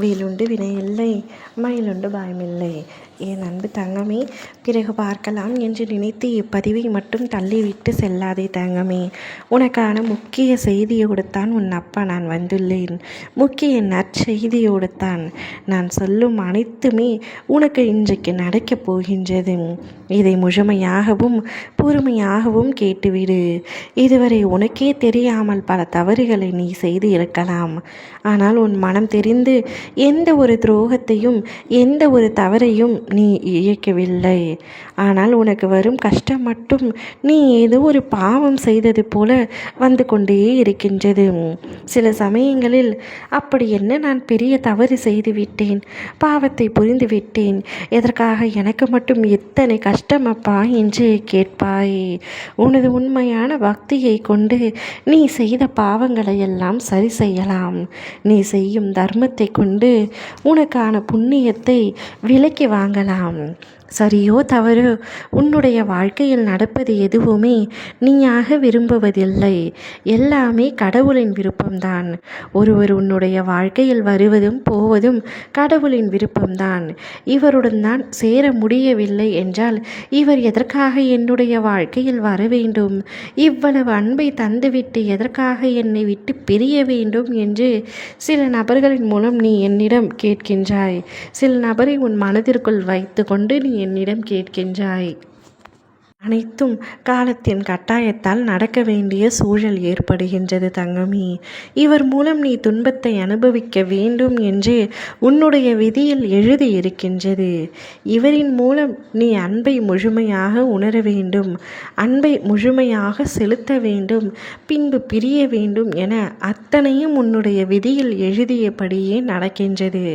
வேலுண்டு வினையில்லை மயிலுண்டு பயமில்லை. என் அன்பு தங்கமே பிறகு பார்க்கலாம் என்று நினைத்து இப்பதிவை மட்டும் தள்ளிவிட்டு செல்லாதே தங்கமே. உனக்கான முக்கிய செய்தியோடு தான் உன் அப்பா நான் வந்துள்ளேன். முக்கிய நற்செய்தியோடு தான் நான் சொல்லும் அனைத்துமே உனக்கு இன்றைக்கு நடக்கப் போகின்றது. இதை முழுமையாகவும் பொறுமையாகவும் கேட்டுவிடு. இதுவரை உனக்கே தெரியாமல் பல தவறுகளை நீ செய்து இருக்கலாம். ஆனால் உன் மனம் தெரிந்து எந்த ஒரு துரோகத்தையும் எந்த ஒரு தவறையும் நீ இயக்கவில்லை ஆனால் உனக்கு வரும் கஷ்டம் மட்டும் நீ ஏதோ ஒரு பாவம் செய்தது போல வந்து கொண்டே இருக்கின்றது. சில சமயங்களில் அப்படி என்ன நான் பெரிய தவறு செய்து விட்டேன் பாவத்தை புரிந்து விட்டேன். எதற்காக எனக்கு மட்டும் எத்தனை கஷ்டம் அப்பா என்று கேட்பாய். உனது உண்மையான பக்தியை கொண்டு நீ செய்த பாவங்களை எல்லாம் சரி செய்யலாம். நீ செய்யும் தர்மத்தை கொண்டு உனக்கான புண்ணியத்தை விலைக்கு வாங்கலாம். சரியோ தவறோ? உன்னுடைய வாழ்க்கையில் நடப்பது எதுவுமே நீயாக விரும்புவதில்லை. எல்லாமே கடவுளின் விருப்பம்தான். ஒருவர் உன்னுடைய வாழ்க்கையில் வருவதும் போவதும் கடவுளின் விருப்பம்தான். இவருடன் தான் சேர முடியவில்லை என்றால் இவர் எதற்காக என்னுடைய வாழ்க்கையில் வர வேண்டும்? இவ்வளவு அன்பை தந்துவிட்டு எதற்காக என்னை விட்டு பிரிய வேண்டும் என்று சில நபர்களின் மூலம் நீ என்னிடம் கேட்கின்றாய். சில நபரை உன் மனதிற்குள் வைத்து கொண்டு நீ என்னிடம் கேட்கின்றாய். அனைத்தும் காலத்தின் கட்டாயத்தால் நடக்க வேண்டிய சூழல் ஏற்படுகின்றது தங்கமி. இவர் மூலம் நீ துன்பத்தை அனுபவிக்க வேண்டும் என்று உன்னுடைய விதியில் எழுதி இருக்கின்றது இவரின் மூலம் நீ அன்பை முழுமையாக உணர வேண்டும் அன்பை முழுமையாக செலுத்த வேண்டும் பின்பு பிரிய வேண்டும் என அத்தனையும் உன்னுடைய விதியில் எழுதியபடியே நடக்கின்றது.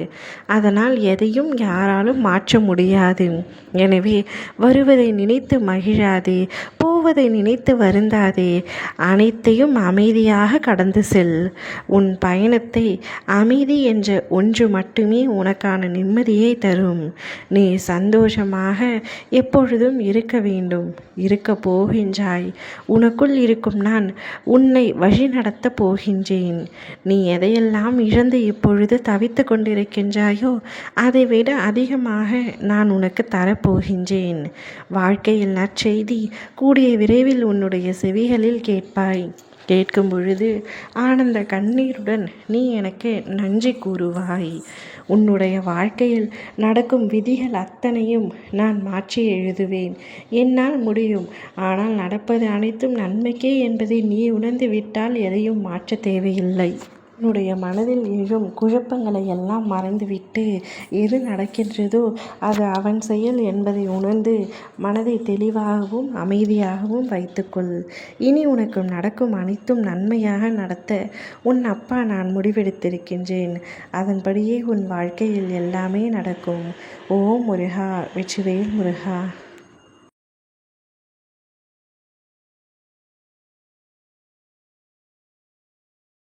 அதனால் எதையும் யாராலும் மாற்ற முடியாது. எனவே வருவதை நினைத்து மகிழ രാധേ പൂ போவதை நினைத்து வருந்தாதே. அனைத்தையும் அமைதியாக கடந்து செல். உன் பயணத்தை அமைதி என்ற ஒன்று மட்டுமே உனக்கான நிம்மதியை தரும். நீ சந்தோஷமாக எப்பொழுதும் இருக்க வேண்டும். இருக்க போகின்றாய். உனக்குள் இருக்கும் நான் உன்னை வழி நடத்தப் போகின்றேன். நீ எதையெல்லாம் இழந்து இப்பொழுது தவித்து கொண்டிருக்கின்றாயோ அதை விட அதிகமாக நான் உனக்கு தரப்போகின்றேன். வாழ்க்கையில் நற்செய்தி கூடிய விரைவில் உன்னுடைய செவிகளில் கேட்பாய். கேட்கும் பொழுது ஆனந்த கண்ணீருடன் நீ எனக்கு நன்றி கூறுவாய். உன்னுடைய வாழ்க்கையில் நடக்கும் விதிகள் அத்தனையும் நான் மாற்றி எழுதுவேன். என்னால் முடியும். ஆனால் நடப்பது அனைத்தும் நன்மைக்கே என்பதை நீ உணர்ந்து விட்டால் எதையும் மாற்ற தேவையில்லை. உன்னுடைய மனதில் எழும் குழப்பங்களை எல்லாம் மறந்துவிட்டு எது நடக்கின்றதோ அது அவன் செயல் என்பதை உணர்ந்து மனதை தெளிவாகவும் அமைதியாகவும் வைத்துக்கொள். இனி உனக்கு நடக்கும் அனைத்தும் நன்மையாக நடத்த உன் அப்பா நான் முடிவெடுத்திருக்கின்றேன். அதன்படியே உன் வாழ்க்கையில் எல்லாமே நடக்கும். ஓ முருகா வெற்றிவேல் முருகா.